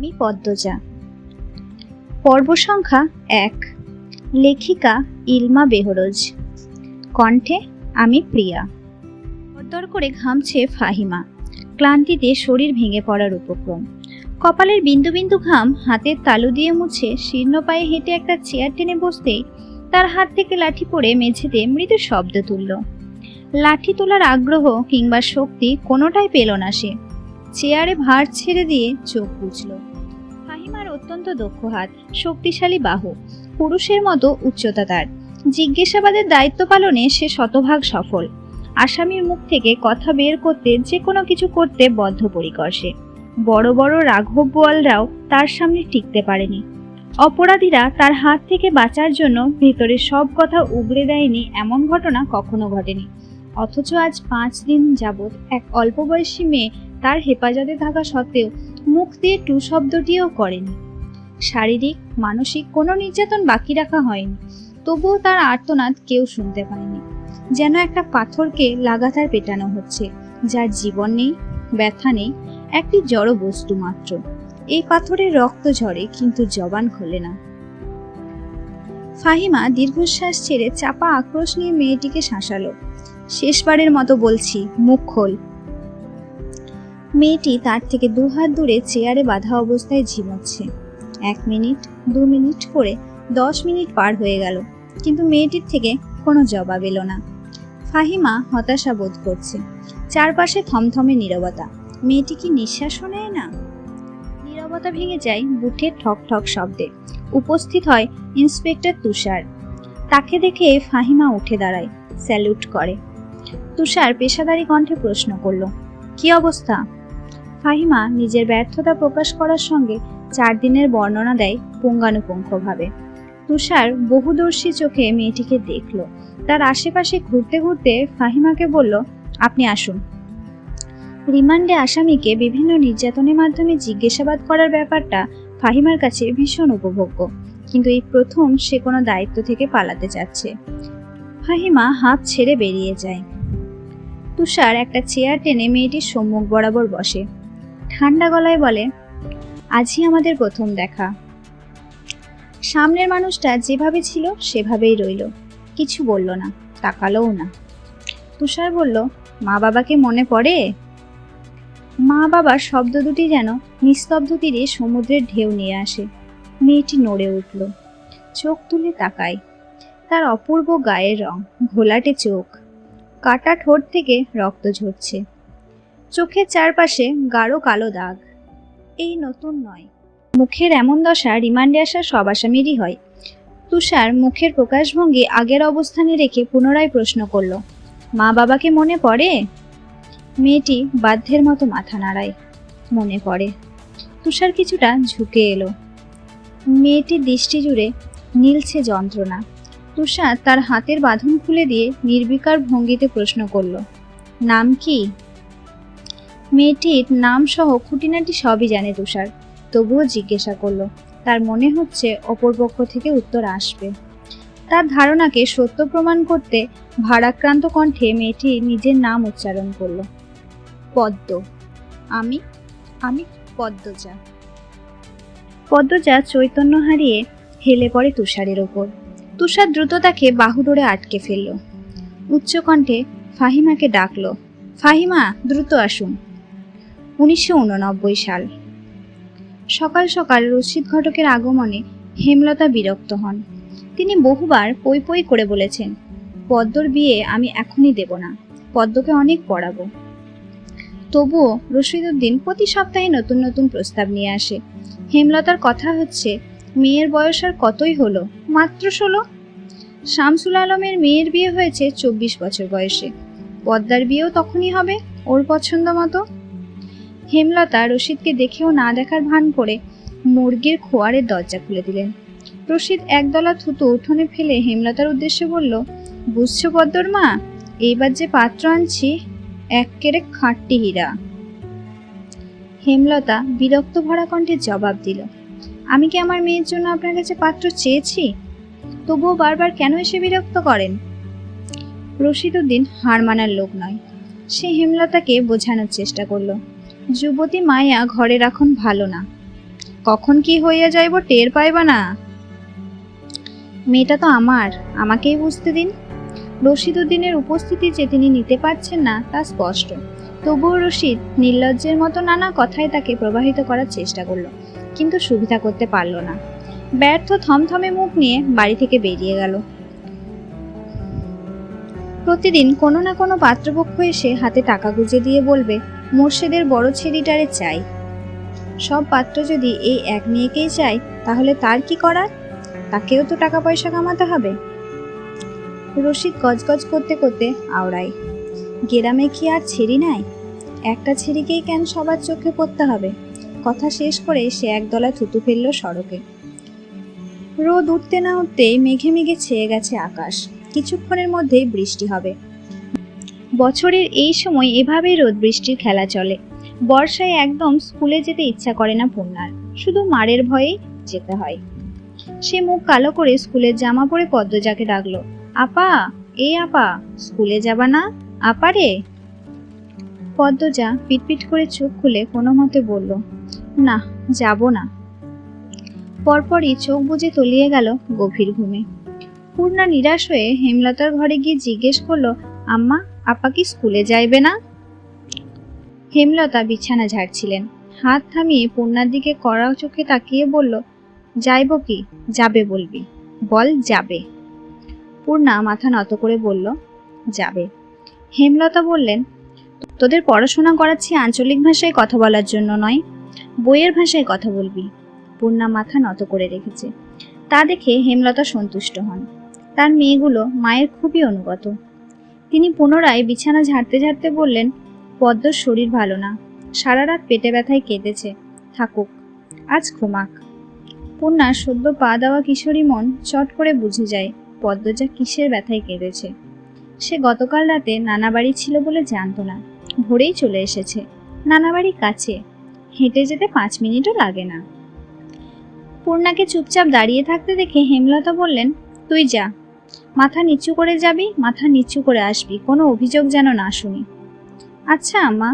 আমি পদ্মজা। পর্ব সংখ্যা এক। লেখিকা ইলমা বেহরোজ। কণ্ঠে আমি প্রিয়া। দর করে ঘামছে ফাহিমা। ক্লান্তিতে শরীর ভেঙে পড়ার উপক্রম। কপালের বিন্দু বিন্দু ঘাম হাতের তালু দিয়ে মুছে শীর্ণ পায়ে হেঁটে একটা চেয়ার টেনে বসতেই তার হাত থেকে লাঠি পড়ে মেঝেতে মৃদু শব্দ তুলল। লাঠি তোলার আগ্রহ কিংবা শক্তি কোনোটাই পেল না সে। চেয়ারে ভার ছেড়ে দিয়ে চোখ বুঝল ফাহিমার অত্যন্ত দক্ষ হাত, শক্তিশালী বাহু, পুরুষের মতো উচ্চতা তার। জিজ্ঞাসাবাদের দায়িত্ব পালনে সে শতভাগ সফল। আসামির মুখ থেকে কথা বের করতে যে কোনো কিছু করতে বদ্ধপরিকর সে। বড় বড় রাঘব বোয়ালরাও তার সামনে টিকতে পারেনি। অপরাধীরা তার হাত থেকে বাঁচার জন্য ভেতরে সব কথা উগড়ে দেয়নি এমন ঘটনা কখনো ঘটেনি। অথচ আজ পাঁচ দিন যাবৎ এক অল্প বয়সী মেয়ে তার হেফাজতে থাকা সত্ত্বেও মুখ দিয়ে টু শব্দটিও করেনি। শারীরিক, মানসিক কোনো নির্যাতন বাকি রাখা হয়নি, তবুও তার আর্তনাদ কেউ শুনতে পায়নি। যেন একটা পাথরকে লাগাতার পেটানো হচ্ছে, যার জীবন নেই, ব্যথা নেই, একটি জড় বস্তু মাত্র। এই পাথরের রক্ত ঝরে, কিন্তু জবান খোলে না। ফাহিমা দীর্ঘশ্বাস ছেড়ে চাপা আক্রোশ নিয়ে মেয়েটিকে শাসালো। শেষবারের মতো বলছি, মুখ খোল। মেয়েটি তার থেকে দু হাত দূরে চেয়ারে বাঁধা অবস্থায় ঝিমোচ্ছে। এক মিনিট, দু মিনিট করে দশ মিনিট পার হয়ে গেল, কিন্তু মেয়েটির থেকে কোনো জবাব এলো না। ফাহিমা হতাশা বোধ করছে। চারপাশে থমথমে নীরবতা। মেয়েটি কি নিঃশ্বাসও নেয় না? নীরবতা ভেঙে যায় বুটের ঠক ঠক শব্দে। উপস্থিত হয় ইন্সপেক্টর তুষার। তাকে দেখে ফাহিমা উঠে দাঁড়ায়, স্যালুট করে। তুষার পেশাদারি কণ্ঠে প্রশ্ন করল, কি অবস্থা? ফাহিমা নিজের ব্যর্থতা প্রকাশ করার সঙ্গে চার দিনের বর্ণনা দেয় পুঙ্গানুপুঙ্খভাবে। তুষার বহুদর্শী চোখে মেয়েটিকে দেখল। তার আশেপাশে ঘুরতে ঘুরতে ফাহিমাকে বলল, আপনি আসুন। রিমান্ডে আসামিকে বিভিন্ন নির্যাতনের মাধ্যমে জিজ্ঞাসাবাদ করার ব্যাপারটা ফাহিমার কাছে ভীষণ উপভোগ্য। কিন্তু এই প্রথম সে কোনো দায়িত্ব থেকে পালাতে চাচ্ছে। ফাহিমা হাঁপ ছেড়ে বেরিয়ে যায়। তুষার একটা চেয়ার টেনে মেয়েটির সম্মুখ বরাবর বসে। ঠান্ডা গলায় বলে, আজই আমাদের প্রথম দেখা। সামনের মানুষটা যেভাবে ছিল সেভাবেই রইল। কিছু বলল না, তাকালোও না। তুষার বলল, মা বাবাকে মনে পড়ে? মা বাবার শব্দ দুটি যেন নিস্তব্ধ তীরে সমুদ্রের ঢেউ নিয়ে আসে। মেয়েটি নড়ে উঠল, চোখ তুলে তাকায়। তার অপূর্ব গায়ের রং, ঘোলাটে চোখ। কাটা ঠোঁট থেকে রক্ত ঝরছে। চোখের চারপাশে গাঢ় কালো দাগ। এই নতুন নয়। মুখের এমন দশা রিমান্ডে আসা সব আসামিরই হয়। তুষার মুখের প্রকাশভঙ্গি আগের অবস্থানে রেখে পুনরায় প্রশ্ন করল, মা বাবাকে মনে পড়ে? মেয়েটি বাধ্যের মতো মাথা নাড়ায়, মনে পড়ে। তুষার কিছুটা ঝুঁকে এলো। মেয়েটির দৃষ্টি জুড়ে নীলছে যন্ত্রণা। তুষার তার হাতের বাঁধন খুলে দিয়ে নির্বিকার ভঙ্গিতে প্রশ্ন করল, নাম কি? মেয়েটির নাম সহ খুঁটিনাটি সবই জানে তুষার। তবুও জিজ্ঞাসা করল, তার মনে হচ্ছে অপরপক্ষ থেকে উত্তর আসবে। তার ধারণাকে সত্য প্রমাণ করতে ভারাক্রান্ত কণ্ঠে মেয়েটি নিজের নাম উচ্চারণ করল। পদ্ম। আমি আমি পদ্মজা। পদ্মজা চৈতন্য হারিয়ে হেলে পড়ে তুষারের ওপর। তুষার দ্রুত তাকে বাহু ধরে আটকে ফেলল। উচ্চকণ্ঠে ফাহিমাকে ডাকলো, ফাহিমা, দ্রুত আসুন। উনিশশো উননব্বই সাল। সকাল সকাল রশিদ ঘটকের আগমনে হেমলতা বিরক্ত হন। তিনি বহুবার পই পই করে বলেছেন, পদ্মর বিয়ে আমি এখনই দেব না, পদ্মকে অনেক পড়াবো। তবুও রশিদুদ্দিন প্রতি সপ্তাহে নতুন নতুন প্রস্তাব নিয়ে আসে। হেমলতার কথা হচ্ছে, মেয়ের বয়স আর কতই হলো? মাত্র ষোলো? শামসুল আলমের মেয়ের বিয়ে হয়েছে চব্বিশ বছর বয়সে। পদ্মার বিয়েও তখনই হবে, ওর পছন্দ মতো? হেমলতা রশিদকে দেখেও না দেখার ভান করে মুরগির খোয়ারের দরজা খুলে দিলেন। রশিদ একদলা থুতু উঠোনে ফেলে হেমলতার উদ্দেশ্যে বলল, বুঝছ পদ্মর মা, এইবার যে পাত্র আনছি এক কেড়ে খাঁটটি হীরা। হেমলতা বিরক্ত ভরা কণ্ঠে জবাব দিল, আমি কি আমার মেয়ের জন্য আপনার কাছে পাত্র চেয়েছি? তবুও বারবার কেন এসে বিরক্ত করেন? রশিদ উদ্দিন হার মানার লোক নয়, সে হেমলতাকে বোঝানোর চেষ্টা করল। যুবতী মায়া ঘরে রাখন ভালো না। কখন কি হইয়া যাইব টের পাইবা না? মেয়েটা তো আমার, আমাকেই বুঝতে দিন। রশিদ উদ্দিনের উপস্থিতি যে তিনি নিতে পারছেন না, তা স্পষ্ট। তবুও রশিদ নির্লজ্জের মতো নানা কথায় তাকে প্রবাহিত করার চেষ্টা করল, কিন্তু সুবিধা করতে পারল না। ব্যর্থ থমথমে মুখ নিয়ে বাড়ি থেকে বেরিয়ে গেল। প্রতিদিন কোনো না কোনো পাত্রপক্ষ এসে হাতে টাকা গুজে দিয়ে বলবে মোর্শেদের বড় ছেলেটারে চাই। সব পাত্র যদি এই এক মেয়েকেই চায় তাহলে তার কি করার? তাকেও তো টাকা পয়সা কামাতে হবে। রশিদ গজগজ করতে করতে আওড়ায়। গেরামে কি আর ছেড়ি নাই একটা ছেড়িকেই কেন সবার চোখে পড়তে হবে? কথা শেষ করে সে একদলা থুতু ফেলল সড়কে। রোদ উঠতে না উঠতেই মেঘে মেঘে ছেয়ে গেছে আকাশ। কিছুক্ষণের মধ্যেই বৃষ্টি হবে। বছরের এই সময় এভাবেই রোদ বৃষ্টির খেলা চলে। বর্ষায় একদম স্কুলে যেতে ইচ্ছা করে না পূর্ণার শুধু মারের ভয়েই যেতে হয়। সে মুখ কালো করে স্কুলের জামা পরে পদ্মজাকে ডাকলো, আপা, এ আপা, স্কুলে যাবা না? আপারে পদ্মজা পিটপিট করে চোখ খুলে কোনো মতে বলল, না, যাব না। পরপরই চোখ বুজে তলিয়ে গেল গভীর ঘুমে। পূর্ণা নিরাশ হয়ে হেমলতার ঘরে গিয়ে জিজ্ঞেস করল, আম্মা আপা কি স্কুলে যাইবে না? হেমলতা বিছানা ঝাড়ছিলেন। হাত থামিয়ে পূর্ণার দিকে কড়া চোখে তাকিয়ে বলল, যাইব কি? যাবে বলবি। বল, যাবে। পূর্ণা মাথা নত করে বলল, যাবে। হেমলতা বললেন, তোদের পড়াশোনা করাচ্ছি আঞ্চলিক ভাষায় কথা বলার জন্য নয়, বইয়ের ভাষায় কথা বলবি। পূর্ণা মাথা নত করে রেখেছে। তা দেখে হেমলতা সন্তুষ্ট হন। তার মেয়েগুলো মায়ের খুবই অনুগত। তিনি পুনরায় বিছানা ঝাড়তে ঝাড়তে বললেন, পদ্মর শরীর ভালো না। সারা রাত পেটে ব্যথায় কেঁদেছে। থাকুক, আজ ঘুমাক। পূর্ণার সদ্য পা দেওয়া কিশোরী মন চট করে বুঝে যায় পদ্মজা কিসের ব্যথায় কেঁদেছে। সে গতকাল রাতে নানা বাড়ি ছিল বলে জানতো না। ভোরেই চলে এসেছে। নানা বাড়ি কাছে। হেঁটে যেতে পাঁচ মিনিটও লাগে না। পূর্ণাকে চুপচাপ দাঁড়িয়ে থাকতে দেখে হেমলতা বললেন, তুই যা মাথা নিচু করে যাবি, মাথা নিচু করে আসবি, কোনো অভিযোগ যেন না শুনি। আচ্ছা আম্মা।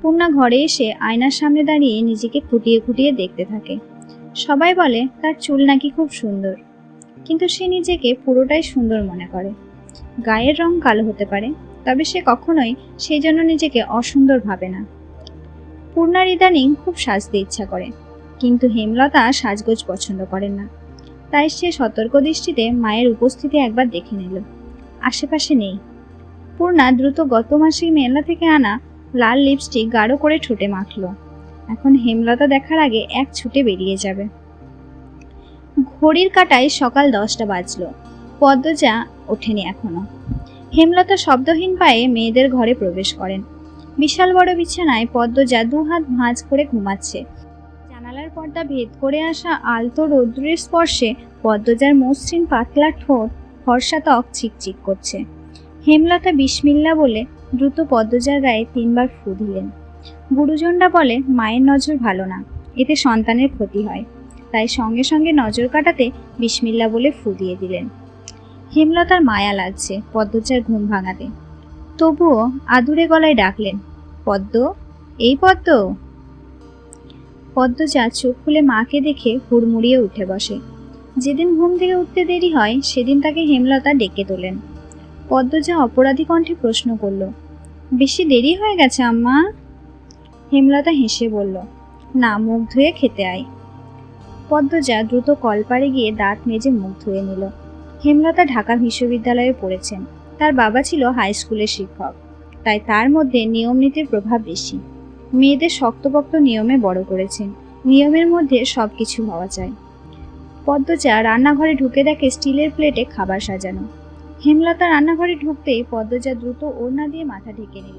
পূর্ণা ঘরে এসে আয়নার সামনে দাঁড়িয়ে নিজেকে খুঁটিয়ে খুঁটিয়ে দেখতে থাকে। সবাই বলে, তার চুল নাকি খুব সুন্দর। কিন্তু সে নিজেকে পুরোটাই সুন্দর মনে করে। গায়ের রং কালো হতে পারে, তবে সে কখনোই সেই জন্য নিজেকে অসুন্দর ভাবে না। পূর্ণার ইদানিং খুব সাজতে ইচ্ছা করে, কিন্তু হেমলতা সাজগোজ পছন্দ করেন না। তাই সে সতর্ক দৃষ্টিতে মায়ের উপস্থিতি একবার দেখে নিল। আশেপাশে নেই। পূর্ণা দ্রুত গত মাসে মেলা থেকে আনা লাল লিপস্টিক গাঢ় করে ঠোঁটে মাখল। এখন হেমলতা দেখার আগে এক ছুটে বেরিয়ে যাবে। ঘড়ির কাটায় সকাল দশটা বাজল। পদ্মজা ওঠেনি এখনও। হেমলতা শব্দহীন পায়ে মেয়েদের ঘরে প্রবেশ করেন। বিশাল বড় বিছানায় পদ্মজা দু হাত ভাঁজ করে ঘুমাচ্ছে। পর্দা ভেদ করে আসা আলতো রৌদ্রের স্পর্শে পদ্মজার মসৃণ পাতলা ঠোঁট ফর্সা ত্বক চিকচিক করছে। হেমলতা বিসমিল্লা বলে দ্রুত পদ্মজার গায়ে তিনবার ফু দিলেন। গুরুজনরা বলে, মায়ের নজর ভালো না, এতে সন্তানের ক্ষতি হয়। তাই সঙ্গে সঙ্গে নজর কাটাতে বিসমিল্লা বলে ফু দিয়ে দিলেন। হেমলতার মায়া লাগছে পদ্মজার ঘুম ভাঙাতে। তবুও আদুরে গলায় ডাকলেন, পদ্ম, এই পদ্ম? পদ্মজা চোখ খুলে মাকে দেখে হুড়মুড়িয়ে উঠে বসে। যেদিন ঘুম থেকে উঠতে দেরি হয়, সেদিন তাকে হেমলতা ডেকে তোলেন। পদ্মজা অপরাধী কণ্ঠে প্রশ্ন করল, বেশি দেরি হয়ে গেছে, আম্মা? হেমলতা হেসে বলল, না, মুখ ধুয়ে খেতে আয়। পদ্মজা দ্রুত কলপারে গিয়ে দাঁত মেজে মুখ ধুয়ে নিল। হেমলতা ঢাকা বিশ্ববিদ্যালয়ে পড়েছেন। তার বাবা ছিল হাই স্কুলের শিক্ষক, তাই তার মধ্যে নিয়ম নীতির প্রভাব বেশি। মেয়েদের শক্তপোক্ত নিয়মে বড় করেছেন। নিয়মের মধ্যে সব কিছু হওয়া চাই। পদ্মজা রান্নাঘরে ঢুকে দেখে স্টিলের প্লেটে খাবার সাজানো। হেমলতা রান্নাঘরে ঢুকতেই পদ্মজা দ্রুত ওড়না দিয়ে মাথা ঢেকে নিল।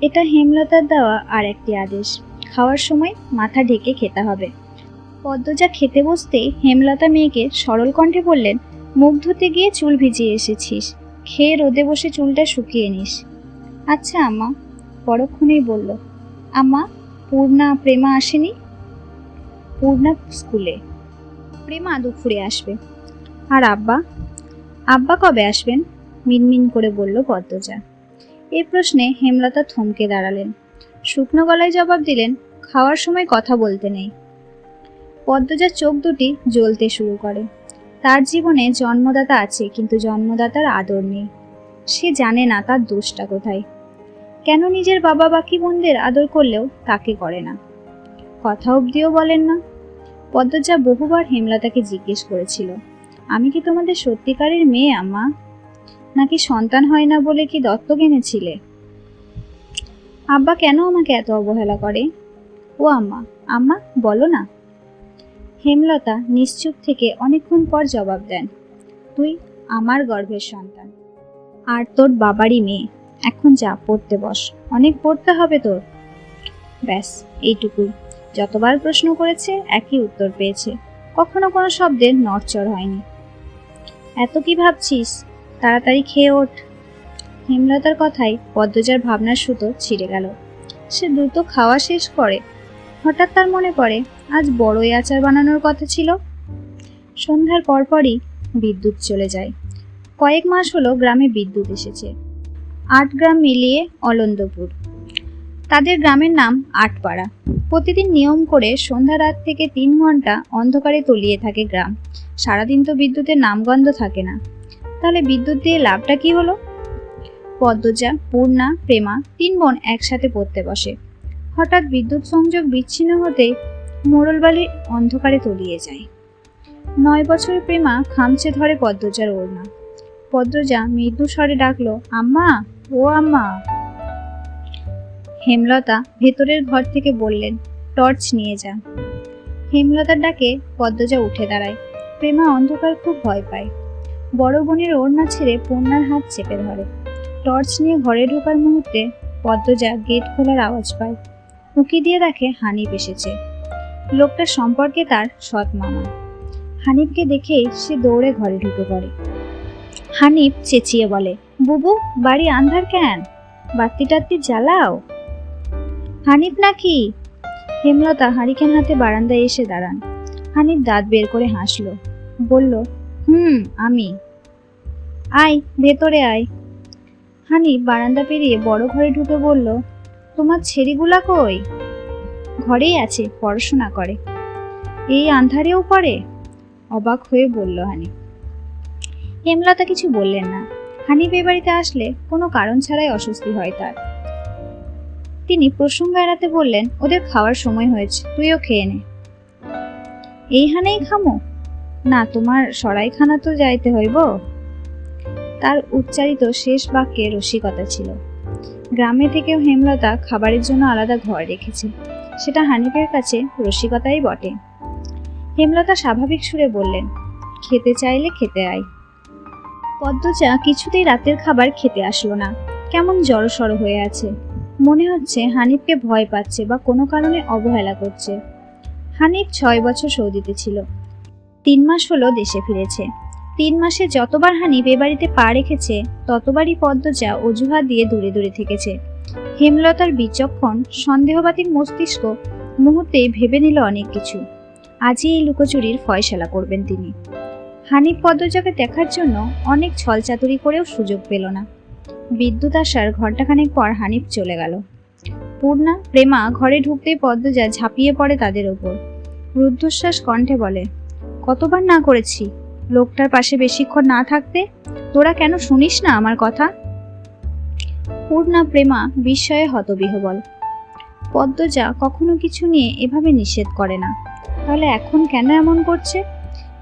এটা হেমলতার দেওয়া আর একটি আদেশ। খাওয়ার সময় মাথা ঢেকে খেতে হবে। পদ্মজা খেতে বসতেই হেমলতা মেয়েকে সরল কণ্ঠে বললেন, মুখ ধুতে গিয়ে চুল ভিজিয়ে এসেছিস। খেয়ে রোদে বসে চুলটা শুকিয়ে নিস। আচ্ছা আম্মা, পরক্ষণেই বলল। আম্মা, পূর্ণা, প্রেমা আসেনি? পূর্ণা স্কুলে। প্রেমা দুপুরে আসবে। আর আব্বা? আব্বা কবে আসবেন? মিনমিন করে বলল পদ্মজা। এই প্রশ্নে হেমলতা থমকে দাঁড়ালেন। শুকনো গলায় জবাব দিলেন, খাওয়ার সময় কথা বলতে নেই। পদ্মজার চোখ দুটি জ্বলতে শুরু করে। তার জীবনে জন্মদাতা আছে, কিন্তু জন্মদাতার আদর নেই। সে জানে না তার দোষটা কোথায়। কেন নিজের বাবা বাকি বোনদের আদর করলেও তাকে করে না? কথা অবধিও বলেন না। পদ্মজা বহুবার হেমলতাকে জিজ্ঞেস করেছিল, আমি কি তোমাদের সত্যিকারের মেয়ে, আম্মা? নাকি সন্তান হয় না বলে কি দত্তক এনেছিলে? আব্বা কেন আমাকে এত অবহেলা করে? ও আম্মা আম্মা, বলো না। হেমলতা নিশ্চুপ থেকে অনেকক্ষণ পর জবাব দেন, তুই আমার গর্ভের সন্তান, আর তোর বাবারই মেয়ে। এখন যা, পড়তে বস। অনেক পড়তে হবে তোর। ব্যাস, এইটুকুই। যতবার প্রশ্ন করেছে, একই উত্তর পেয়েছে। কখনো কোনো শব্দের নড়চড় হয়নি। এত কি ভাবছিস? তাড়াতাড়ি খেয়ে ওঠ। হেমলতার কথাই পদ্মজার ভাবনার সুতো ছিঁড়ে গেল। সে দ্রুত খাওয়া শেষ করে। হঠাৎ তার মনে পড়ে, আজ বড়ই আচার বানানোর কথা ছিল। সন্ধ্যার পরপরই বিদ্যুৎ চলে যায়। কয়েক মাস হলো গ্রামে বিদ্যুৎ এসেছে। আট গ্রাম মিলিয়ে অলন্দপুর। তাদের গ্রামের নাম আটপাড়া। প্রতিদিন নিয়ম করে সন্ধ্যা রাত থেকে তিন ঘণ্টা অন্ধকারে তলিয়ে থাকে গ্রাম। সারাদিন তো বিদ্যুতের নামগন্ধ থাকে না। তাহলে বিদ্যুৎ দিয়ে লাভটা কি হলো? পদ্মজা, পূর্ণা, প্রেমা তিন বোন একসাথে পড়তে বসে। হঠাৎ বিদ্যুৎ সংযোগ বিচ্ছিন্ন হতেই মোড়লবালি অন্ধকারে তলিয়ে যায়। নয় বছরের প্রেমা খামচে ধরে পদ্মজার ওড়না। পদ্মজা মৃদু স্বরে ডাকলো, আম্মা! ও আম্মা। হেমলতা ভেতরের ঘর থেকে বললেন, টর্চ নিয়ে যা। হেমলতার ডাকে পদ্মজা উঠে দাঁড়ায়। প্রেমা অন্ধকার খুব ভয় পায়। বড় বোনের ওড়না ছেড়ে পূর্ণার হাত চেপে ধরে। টর্চ নিয়ে ঘরে ঢোকার মুহূর্তে পদ্মজা গেট খোলার আওয়াজ পায়। উঁকি দিয়ে দেখে হানিফ এসেছে। লোকটা সম্পর্কে তার সৎ মামা। হানিফকে দেখেই সে দৌড়ে ঘরে ঢুকে পড়ে। হানিফ চেঁচিয়ে বলে বুবু, বাড়ি আন্ধার কেন? বাতি টাত্তি জ্বালাও। হানিফ নাকি? হেমলতা হারিকেন হাতে বারান্দায় এসে দাঁড়ান। হানিফ দাঁত বের করে হাসলো। বলল, হুম, আমি। আয়, ভেতরে আয়। হানিফ বারান্দা পেরিয়ে বড় ঘরে ঢুকে বলল, তোমার ছেড়িগুলা কই? ঘরেই আছে, পড়াশোনা করে। এই আন্ধারেও পড়ে? অবাক হয়ে বলল হানিফ। হেমলতা কিছু বললেন না। হানিফ এ বাড়িতে আসলে কোনো কারণ ছাড়াই অস্বস্তি হয় তার। তিনি প্রসঙ্গ এড়াতে বললেন, ওদের খাওয়ার সময় হয়েছে, তুইও খেয়ে নে। এই হানেই খামো? না, তোমার সরাইখানা তো যাইতে হইব। তার উচ্চারিত শেষ বাক্যে রসিকতা ছিল। গ্রামে থেকেও হেমলতা খাবারের জন্য আলাদা ঘর রেখেছে। সেটা হানিফের কাছে রসিকতাই বটে। হেমলতা স্বাভাবিক সুরে বললেন, খেতে চাইলে খেতে আয়। পদ্মজা কিছুতেই রাতের খাবার খেতে আসলো না। কেমন জড়সড় হয়ে আছে। মনে হচ্ছে হানিফকে ভয় পাচ্ছে বা কোনো কারণে অবহেলা করছে। হানিফ ছয় বছর সৌদিতে ছিল। তিন মাস হলো দেশে ফিরেছে। তিন মাসে যতবার হানিফ এ বাড়িতে পা রেখেছে, ততবারই পদ্মজা অজুহাত দিয়ে দূরে দূরে থেকেছে। হেমলতার বিচক্ষণ সন্দেহবাতিক মস্তিষ্ক মুহূর্তে ভেবে নিল অনেক কিছু। আজই এই লুকোচুরির ফয়সালা করবেন তিনি। হানিফ পদ্মজাকে দেখার জন্য অনেক ছলচাতুরি করেও সুযোগ পেল না। বিদ্যুৎ আসার ঘণ্টাখানেক পর হানিফ চলে গেল। পূর্ণা, প্রেমা ঘরে ঢুকতেই পদ্মজা ঝাঁপিয়ে পড়ে তাদের ওপর। রুদ্ধশ্বাস কণ্ঠে বলে, কতবার না করেছি? লোকটার পাশে বেশিক্ষণ না থাকতে? তোরা কেন শুনিস না আমার কথা? পূর্ণা, প্রেমা বিস্ময়ে হতবিহবল। পদ্মজা কখনো কিছু নিয়ে এভাবে নিষেধ করে না। তাহলে এখন কেন এমন করছে?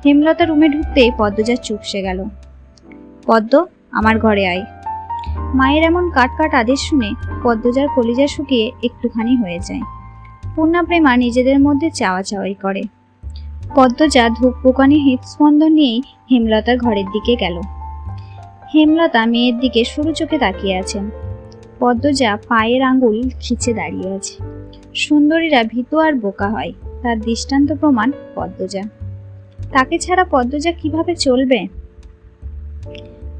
হেমলতা রুমে ঢুকতেই পদ্মজা চুপসে গেল। পদ্ম, আমার ঘরে আয়। মায়ের এমন কাট কাট আদেশ শুনে পদ্মজার কলিজা শুকিয়ে একটুখানি হয়ে যায়। পূর্ণা প্রেমা নিজেদের মধ্যে চাওয়া চাওয়াই করে। পদ্মজা ধূপ পোকানি হৃদস্পন্দন নিয়েই হেমলতার ঘরের দিকে গেল। হেমলতা মেয়ের দিকে সরু চোখে তাকিয়ে আছেন। পদ্মজা পায়ের আঙ্গুল খিচে দাঁড়িয়ে আছে। সুন্দরীরা ভীতু আর বোকা হয়, তার দৃষ্টান্ত প্রমাণ পদ্মজা। তাকে ছাড়া পদ্মজা কীভাবে চলবে?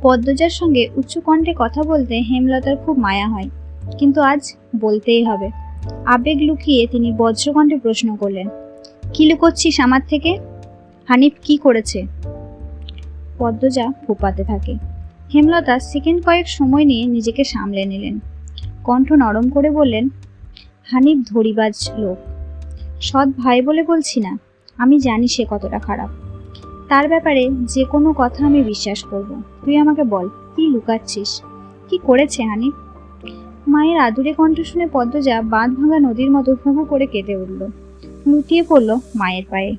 পদ্মজার সঙ্গে উচ্চ কণ্ঠে কথা বলতে হেমলতার খুব মায়া হয়, কিন্তু আজ বলতেই হবে। আবেগ লুকিয়ে তিনি বজ্রকণ্ঠে প্রশ্ন করলেন, কি লুকোচ্ছিস আমার থেকে? হানিফ কি করেছে? পদ্মজা ফোপাতে থাকে। হেমলতা সেকেন্ড কয়েক সময় নিয়ে নিজেকে সামলে নিলেন। কণ্ঠ নরম করে বললেন, হানিফ ধরিবাজ লোক। সৎ ভাই বলে বলছি না আমি জানি সে কতটা খারাপ। তার ব্যাপারে যে কোনো কথা আমি বিশ্বাস করব। তুই আমাকে বল, কি লুকাচ্ছিস? কি করেছে হানিফ? মায়ের আদুরে কণ্ঠ শুনে পদ্মজা বাঁধ ভাঙা নদীর মতো হু ফু করে কেঁদে উঠল। লুটিয়ে পড়ল মায়ের পায়ে।